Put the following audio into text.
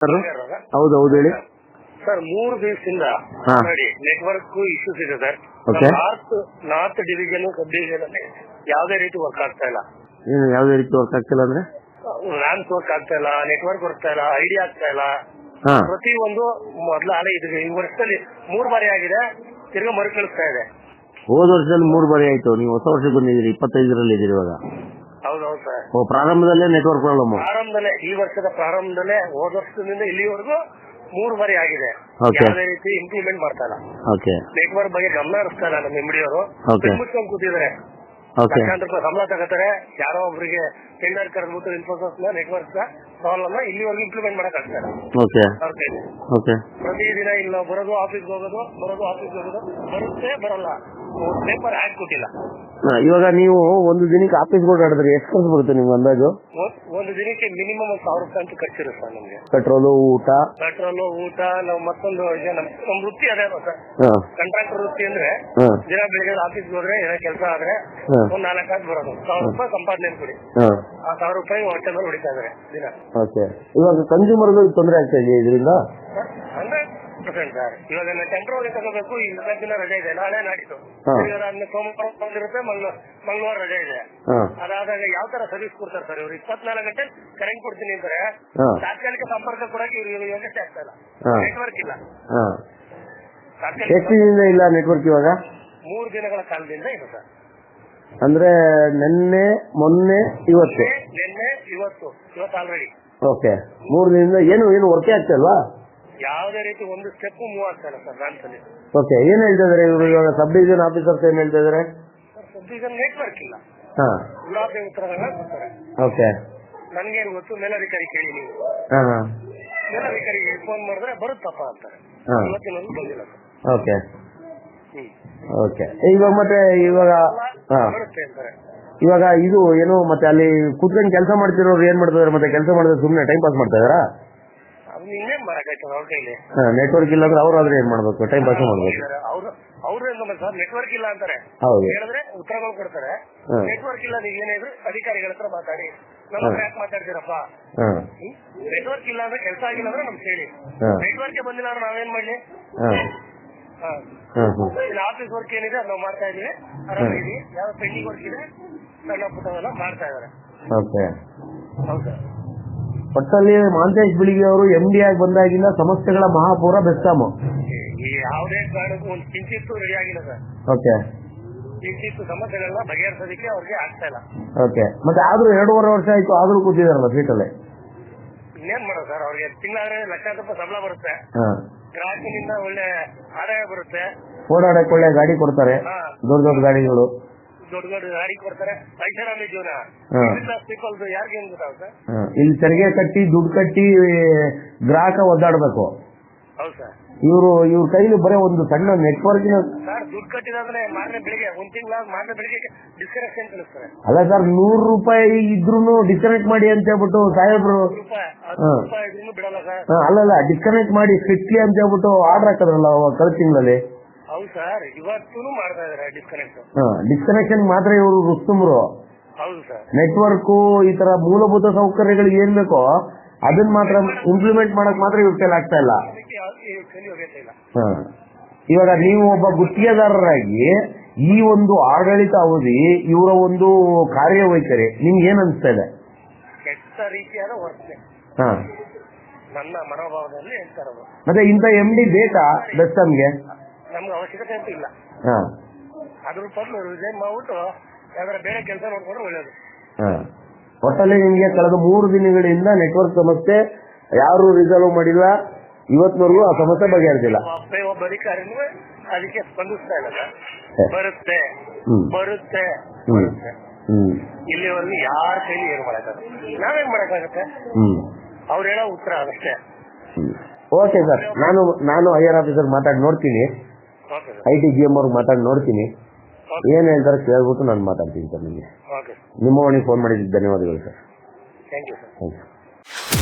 Sir ಹೌದು ಹೌದು ಹೇಳಿ. ಸರ್ ಮೂರು ದಿವಸದಿಂದ ಹಾ. ನೋಡಿ ನೆಟ್ವರ್ಕ್ ಇಶ್ಯೂಸ್ ಇದೆ sir Okay. North north division sub division ಅಲ್ಲಿ ಯಾವುದೇ ರೀತಿ ವರ್ಕ್ ಆಗ್ತಾ ಇಲ್ಲ. ಏನು ಯಾವುದೇ ರೀತಿ ವರ್ಕ್ ಆಗ್ತಿಲ್ಲ ಅಂದ್ರೆ? ರ್ಯಾಮ್ಸ್ ವರ್ಕ್ ಆಗ್ತಾ ಇಲ್ಲ ನೆಟ್ವರ್ಕ್ ಬರ್ತಾ ಇಲ್ಲ ಐಡಿಯಾ ಆಗ್ತಾ ಇಲ್ಲ. ಹಾ. ಪ್ರತಿ ಒಂದು ಮೊದಲ ಅಲೆ ಇದು ಈ ವರ್ಷದಲ್ಲಿ ಮೂರು ಬಾರಿ ಆಗಿದೆ ತಿರ್ಗಾ ಮರುಕಳಿಸ್ತಾ ಇದೆ. ಹೋದ ವರ್ಷದಲ್ಲಿ ಮೂರು ಬಾರಿ ಆಯ್ತು. ನೀವು ಹೊಸ ವರ್ಷಕ್ಕೆ ಬಂದಿದ್ದೀರಿ ಇಪ್ಪತ್ತೈದರಲ್ಲಿ ಇದ್ದೀರಿ ಇವಾಗ. ಹೌದೌದು ಸರ್ ಓ ಪ್ರಾರಂಭದಲ್ಲೇ ನೆಟ್ವರ್ಕ್ ಪ್ರಾಬ್ಲಮ್ ಪ್ರಾರಂಭದಲ್ಲೇ ಈ ವರ್ಷದ ಪ್ರಾರಂಭದಲ್ಲೇ ಹೋದ ವರ್ಷದಿಂದ ಇಲ್ಲಿವರೆಗೂ ಮೂರು ಬಾರಿ ಆಗಿದೆ. Okay. ಯಾವುದೇ ರೀತಿ ಇಂಪ್ಲಿಮೆಂಟ್ ಮಾಡ್ತಾ ಇಲ್ಲ. ಓಕೆ ನೆಟ್ವರ್ಕ್ ಬಗ್ಗೆ ಗಮನ ಹರಿಸ್ತಾ ಇಲ್ಲ ನಮ್ಮ ಎಂಬಡಿಯವರು Okay. ಮುಚ್ಕೊಂಡು ಕೂತಿದ್ದಾರೆ. ಓಕೆ ಲಕ್ಷಾಂತರ ರೂಪಾಯಿ ಸಂಬಳ ತಗೋತಾರೆ. ಯಾರೋ ಒಬ್ಬರಿಗೆ ಟೆಂಡರ್ ಕರೆದ್ಬಿಟ್ಟು ಇನ್ಫೋಸಿಸ್ನ ನೆಟ್ವರ್ಕ್ ಪ್ರಾಬ್ಲಮ್ ಇಲ್ಲಿವರೆಗೂ ಇಂಪ್ಲಿಮೆಂಟ್ ಮಾಡಕ್ ಆಗ್ತಾರೆ ಓಕೆ ಅವ್ರ ಕೈಲಿ ಓಕೆ ಪ್ರತಿದಿನ ಇಲ್ಲ ಬರೋದು ಆಫೀಸ್ ಹೋಗೋದು ಬರೋದು ಆಫೀಸ್ ಹೋಗೋದು ಬರುತ್ತೆ ಬರಲ್ಲ. ಪೇಪರ್ ಕೊಟ್ಟಿಲ್ಲ. ಇವಾಗ ನೀವು ಒಂದು ದಿನಕ್ಕೆ ಆಫೀಸ್ ಓಡಾಡಿದ್ರೆ ಎಷ್ಟು ಖರ್ಚು ಬರುತ್ತೆ ನಿಮ್ಗೆ ಅಂದಾಜು? ಒಂದ್- ದಿನಕ್ಕೆ ಮಿನಿಮಮ್ ಒಂದು ಸಾವಿರ ರೂಪಾಯಿ ಅಂತ ಖರ್ಚಿರುತ್ತೆ ಸರ್ ನಮ್ಗೆ. ಪೆಟ್ರೋಲು ಊಟ? ಪೆಟ್ರೋಲು ಊಟ ನಾವು ಮತ್ತೊಂದು ಇದೆ ನಮ್ ನಮ್ ವೃತ್ತಿ ಅದೇ ಸರ್? ಕಾಂಟ್ರಾಕ್ಟರ್ ವೃತ್ತಿ ಅಂದ್ರೆ ದಿನ ಬೆಳಿಗ್ಗೆ ಆಫೀಸ್ ಹೋದ್ರೆ ಏನೋ ಕೆಲಸ ಆದ್ರೆ ಒಂದ್ ನಾಲ್ಕು ಕಾಸು ಬರೋದು. ಸಾವಿರ ರೂಪಾಯಿ ಸಂಪಾದನೆ ಕೊಡಿ. ಆ ಸಾವಿರ ರೂಪಾಯಿ ಹೊಟ್ಟೆ ಮೇಲೆ ಹೊಡಿತಾ ಇದಾರೆ ದಿನ. ಓಕೆ ಇವಾಗ ಕನ್ಸ್ಯೂಮರ್ ತೊಂದರೆ ಆಗ್ತಾ ಇದೆಯಾ ಇದರಿಂದ? ಸರ್ ಇವಾಗ ಟೆಂಡರ್ ಹೋಗಿ ತಗೋಬೇಕು ಈ ನಾಲ್ಕು ದಿನ ರಜೆ ಇದೆ. ನಾಳೆ ನಾಡಿದ್ದು. ಸೋಮವಾರ ಬಂದಿರುತ್ತೆ ಮಂಗಳವಾರ ರಜೆ ಇದೆ. ಅದಾದಾಗ ಯಾವ ತರ ಸರ್ವಿಸ್ ಕೊಡ್ತಾರೆ ಸರ್ ಇವ್ರು? ಇಪ್ಪತ್ನಾಲ್ಕು ಗಂಟೆ ಕರೆಂಟ್ ಕೊಡ್ತೀನಿ ಅಂತಾರೆ ಹಾ. ತಾತ್ಕಾಲಿಕ ಸಂಪರ್ಕ ಕೊಡಕ್ಕೆ ಇವ್ರು ವ್ಯವಸ್ಥೆ ಆಗ್ತಾ ಇಲ್ಲ. ನೆಟ್ವರ್ಕ್ ಇಲ್ಲ ಎಷ್ಟು ದಿನದಿಂದ ಇಲ್ಲ ನೆಟ್ವರ್ಕ್ ಇವಾಗ? ಮೂರು ದಿನಗಳ ಕಾಲದಿಂದ ಇದೆ ಸರ್. ಅಂದ್ರೆ ನಿನ್ನೆ ಮೊನ್ನೆ ಇವತ್ತು? ನಿನ್ನೆ ಇವತ್ತು ಇವತ್ತು ಆಲ್ರೆಡಿ ಓಕೆ ಮೂರು ದಿನದಿಂದ ಏನು ಏನು ವರ್ಕೇ ಆಗ್ತಾ ಇಲ್ವಾ? ಯಾವುದೇ ರೀತಿ ಒಂದು ಸ್ಟೆಪ್ ಮೂವ್ ಆಗ್ತಾ ಇಲ್ಲ ಸರ್ ಅಲ್ಲಿ ಓಕೆ ಏನ್ ಹೇಳ್ತಾ ಇದಾರೆ ಇವರು? ಇವಾಗ ಸಬ್ ಡಿವಿಷನ್ ಆಫೀಸರ್ಸ್ ಏನ್ ಹೇಳ್ತಾ ಇದಾರೆ ಈಗ ನೆಟ್ವರ್ಕ್ ಇಲ್ಲ. ಹಾ. ಗುಲಾಬಿ ಉತ್ತರಗಳನ್ನ ಕೊಡ್ತಾರೆ ಓಕೆ ನನ್ಗೇನು ಗೊತ್ತು ಮೇಲಧಿಕಾರಿ ಕೇಳಿ ನೀವು. ಹಾ. ಹಾ ಮೇಲಧಿಕಾರಿಗೆ ಫೋನ್ ಮಾಡಿದ್ರೆ ಬರುತ್ತಪ್ಪ ಅಂತಾರೆ. ಹಾ. ಇವತ್ತಿನವರೆಗೂ ಬಂದಿಲ್ಲ ಸರ್. ಓಕೆ ಹ್ಮ್. ಓಕೆ ಇವಾಗ ಮತ್ತೆ ಇವಾಗ ಹಾ. ಬರುತ್ತೆ ಅಂತಾರೆ. ಇವಾಗ ಇದು ಏನು ಮತ್ತೆ ಅಲ್ಲಿ ಕೂತ್ಕೊಂಡು ಕೆಲಸ ಮಾಡ್ತಿರೋರು ಏನ್ ಮಾಡ್ತಿದಾರೆ? ಮತ್ತೆ ಕೆಲಸ ಮಾಡಿದ್ರೆ ಸುಮ್ನೆ ಟೈಮ್ ಪಾಸ್ ಮಾಡ್ತಾ ಇದಾರಾ ಅವ್ರ ಕೈಲಿ ನೆಟ್ವರ್ಕ್ ಇಲ್ಲ ಅಂದ್ರೆ ಅವ್ರಾದ್ರೆ ಏನ್ ಮಾಡ್ಬೇಕು? ಟೈಮ್ ಪಾಸ್ ಮಾಡ್ಬೇಕು. ಅವ್ರು ಅವ್ರು ಸರ್? ನೆಟ್ವರ್ಕ್ ಇಲ್ಲ ಅಂತಾರೆ. ಹೇಳಿದ್ರೆ ಉತ್ತರಗಳು ಕೊಡ್ತಾರೆ. ನೆಟ್ವರ್ಕ್ ಇಲ್ಲ ನೀವು ಏನೇ ಇದ್ರು ಅಧಿಕಾರಿಗಳ ಹತ್ರ ಮಾತಾಡಿ. ನಮ್ಮ ಹತ್ರ ಯಾಕೆ ಮಾತಾಡ್ತೀರಪ್ಪ? ನೆಟ್ವರ್ಕ್ ಇಲ್ಲ ಅಂದ್ರೆ ಕೆಲಸ ಆಗಿಲ್ಲ ಅಂದ್ರೆ ನಮ್ಗೆ ಹೇಳಿ. ನೆಟ್ವರ್ಕ್ ಬಂದಿಲ್ಲ ಅಂದ್ರೆ ನಾವೇನ್ ಮಾಡ್ಲಿ? ಆಫೀಸ್ ವರ್ಕ್ ಏನಿದೆ ಅದು ನಾವು ಮಾಡ್ತಾ ಇದೀವಿ ಆರಾಮಾಗಿ ಯಾವ ಪೆಂಡಿಂಗ್ ವರ್ಕ್ ಇದೆ ಸಣ್ಣ ಪುಟ್ಟವೆಲ್ಲ ಮಾಡ್ತಾ ಇದಾರೆ ಓಕೆ. ಹೌದಾ. ಒಟ್ಟಲ್ಲಿ ಮಾಂತೇಶ್ ಬಿಳಿಗಿ ಅವರು ಎಂ ಡಿ ಆಗಿ ಬಂದಾಗಿಂದ ಸಮಸ್ಯೆಗಳ ಮಹಾಪೂರ ಬೆಸ್ತಾಮು ಈ ಯಾವುದೇ ಕಾರಣಕ್ಕೂ ಒಂದು ಕಿಂಚಿತ್ತು ರೆಡಿ ಆಗಿಲ್ಲ ಸರ್. ಓಕೆ. ಕಿಂಚಿತ್ತು ಸಮಸ್ಯೆಗಳನ್ನ ಬಗೆಹರಿಸೋದಕ್ಕೆ ಅವ್ರಿಗೆ ಆಗ್ತಾ ಇಲ್ಲ. ಓಕೆ. ಮತ್ತೆ ಆದ್ರೂ ಎರಡೂವರೆ ವರ್ಷ ಆಯ್ತು ಆದ್ರೂ ಕೂತಿದಾರಲ್ಲ ಸೀಟಲ್ಲಿ ಇನ್ನೇನ್ ಮಾಡೋದು ಸರ್ ಅವ್ರಿಗೆ ತಿಂಗಳಾದ್ರೆ ಲಕ್ಷಾಂತರ ರೂಪಾಯಿ ಸಂಬಳ ಬರುತ್ತೆ. ಹಾ. ಗ್ರಾಹಕನಿಂದ ಒಳ್ಳೆ ಆದಾಯ ಬರುತ್ತೆ. ಓಡಾಡಕ್ಕೆ ಒಳ್ಳೆ ಗಾಡಿ ಕೊಡ್ತಾರೆ. ದೊಡ್ಡ ದೊಡ್ಡ ಗಾಡಿಗಳು. ದೊಡ್ಡ ದೊಡ್ಡ ಗಾಡಿ ಕೊಡ್ತಾರೆ. ಐಷಾರಾಮಿ ಜೀವನ. ಪೀಪಲ್ಸ್ ಯಾರಿಗೆ ಏನ್ ಗೊತ್ತಾಗುತ್ತೆ? ಇಲ್ಲಿ ತೆರಿಗೆ ಕಟ್ಟಿ ದುಡ್ಡು ಕಟ್ಟಿ ಗ್ರಾಹಕ ಒದ್ದಾಡಬೇಕು. ಹೌದು ಸರ್. ಇವರು ಇವ್ರ ಕೈಲಿ ಬರೀ ಒಂದು ಸಣ್ಣ ನೆಟ್ವರ್ಕ್ ಸರ್ ದುಡ್ಡು ಕಟ್ಟಿದ್ರೆ ಮಾರನೇ ಬೆಳಿಗ್ಗೆ ಒಂದ್ ತಿಂಗಳ ಮಾರನೇ ಬೆಳಿಗ್ಗೆ ಡಿಸ್ಕನೆಕ್ಷನ್ ಕಳಿಸ್ತಾರೆ. ಅಲ್ಲ ಸರ್ ನೂರು ರೂಪಾಯಿ ಇದ್ರು ಡಿಸ್ಕನೆಕ್ಟ್ ಮಾಡಿ ಅಂತ ಹೇಳ್ಬಿಟ್ಟು ಸಾಹೇಬ್ರು ಅಲ್ಲ ಅಲ್ಲಲ್ಲ ಡಿಸ್ಕನೆಕ್ಟ್ ಮಾಡಿ ಫಿಟ್ಲಿ ಅಂತ ಹೇಳ್ಬಿಟ್ಟು ಆರ್ಡರ್ ಹಾಕದ್ರಲ್ಲ ಕಳೆದ ತಿಂಗಳಲ್ಲಿ. ಹೌದು ಸರ್ ಇವತ್ತು ಮಾಡ್ತಾ ಇದಾರೆ ಡಿಸ್ಕನೆಕ್ಟ್ ಡಿಸ್ಕನೆಕ್ಷನ್ ಮಾತ್ರ ಇವರು ರುಸ್ತುಮ್ರು. ಹೌದು ಸರ್. ನೆಟ್ವರ್ಕ್ ಈ ತರ ಮೂಲಭೂತ ಸೌಕರ್ಯಗಳು ಏನ್ ಬೇಕೋ ಅದನ್ನ ಮಾತ್ರ ಇಂಪ್ಲಿಮೆಂಟ್ ಮಾಡಕ್ ಮಾತ್ರ ಇವ್ರ ಕೈಲಿ ಆಗ್ತಾ ಇಲ್ಲ. ಇವಾಗ ನೀವು ಒಬ್ಬ ಗುತ್ತಿಗೆದಾರರಾಗಿ ಈ ಒಂದು ಆಡಳಿತ ಅವಧಿ ಇವರ ಒಂದು ಕಾರ್ಯವೈಖರಿ ನಿಮ್ಗೆ ಏನ್ ಅನ್ಸ್ತಾ ಇದೆ? ಕೆಟ್ಟ ರೀತಿಯಾದ ವರ್ತನೆ ಹಾ. ನನ್ನ ಮನೋಭಾವದಲ್ಲಿ ಮತ್ತೆ ಇಂಥ ಎಂ ಡಿ ಬೇಕಾ ಬೆಸ್ಟ್ ನಮ್ಗೆ ಅವಶ್ಯಕತೆ ಅಂತ ಇಲ್ಲ. ಹಾ. ಅದ್ರ ಬದಲು ರಿಸೈನ್ ಮಾಡ್ಬಿಟ್ಟು ಯಾವ್ದಾರ ಬೇರೆ ಕೆಲಸ ನೋಡ್ಕೊಂಡ್ರೆ ಒಳ್ಳೇದು. ಹಾ. ಒಟ್ಟಲ್ಲಿ ನಿಮ್ಗೆ ಕಳೆದ ಮೂರು ದಿನಗಳಿಂದ ನೆಟ್ವರ್ಕ್ ಸಮಸ್ಯೆ ಯಾರು ರಿಸಲ್ವ್ ಮಾಡಿಲ್ಲ ಇವತ್ತಿನವರೆಗೂ ಆ ಸಮಸ್ಯೆ ಬಗೆಹರಿಸಿಲ್ಲ ಒಬ್ಬ ಅಧಿಕಾರಿನೂ ಅದಕ್ಕೆ ಸ್ಪಂದಿಸ್ತಾ ಇಲ್ಲ ಸರ್. ಬರುತ್ತೆ. ಬರುತ್ತೆ. ಇಲ್ಲಿವರೆಗೂ ಯಾರ ಕೈಲಿ ಏನು ಮಾಡಕ್ಕಾಗತ್ತೆ ನಾವೇನ್ ಮಾಡಕ್ಕಾಗತ್ತೆ? ಅವ್ರು ಹೇಳೋ ಉತ್ತರ ಅದಷ್ಟೇ ಓಕೆ ಸರ್ ನಾನು ನಾನು ಐ ಆರ್ ಆಫೀಸರ್ ಮಾತಾಡಿ ನೋಡ್ತೀನಿ. ಐ ಟಿ ಜಿ ಎಂ ಅವ್ರಿಗೆ ಮಾತಾಡಿ ನೋಡ್ತೀನಿ. ಏನ್ ಹೇಳ್ತಾರೆ ಕೇಳ್ಬಿಟ್ಟು ನಾನು ಮಾತಾಡ್ತೀನಿ ಸರ್ ನಿಮಗೆ. ನಿಮ್ಮ ಮನೆಗೆ ಫೋನ್ ಮಾಡಿದ್ದು ಧನ್ಯವಾದಗಳು sir thank you sir thank you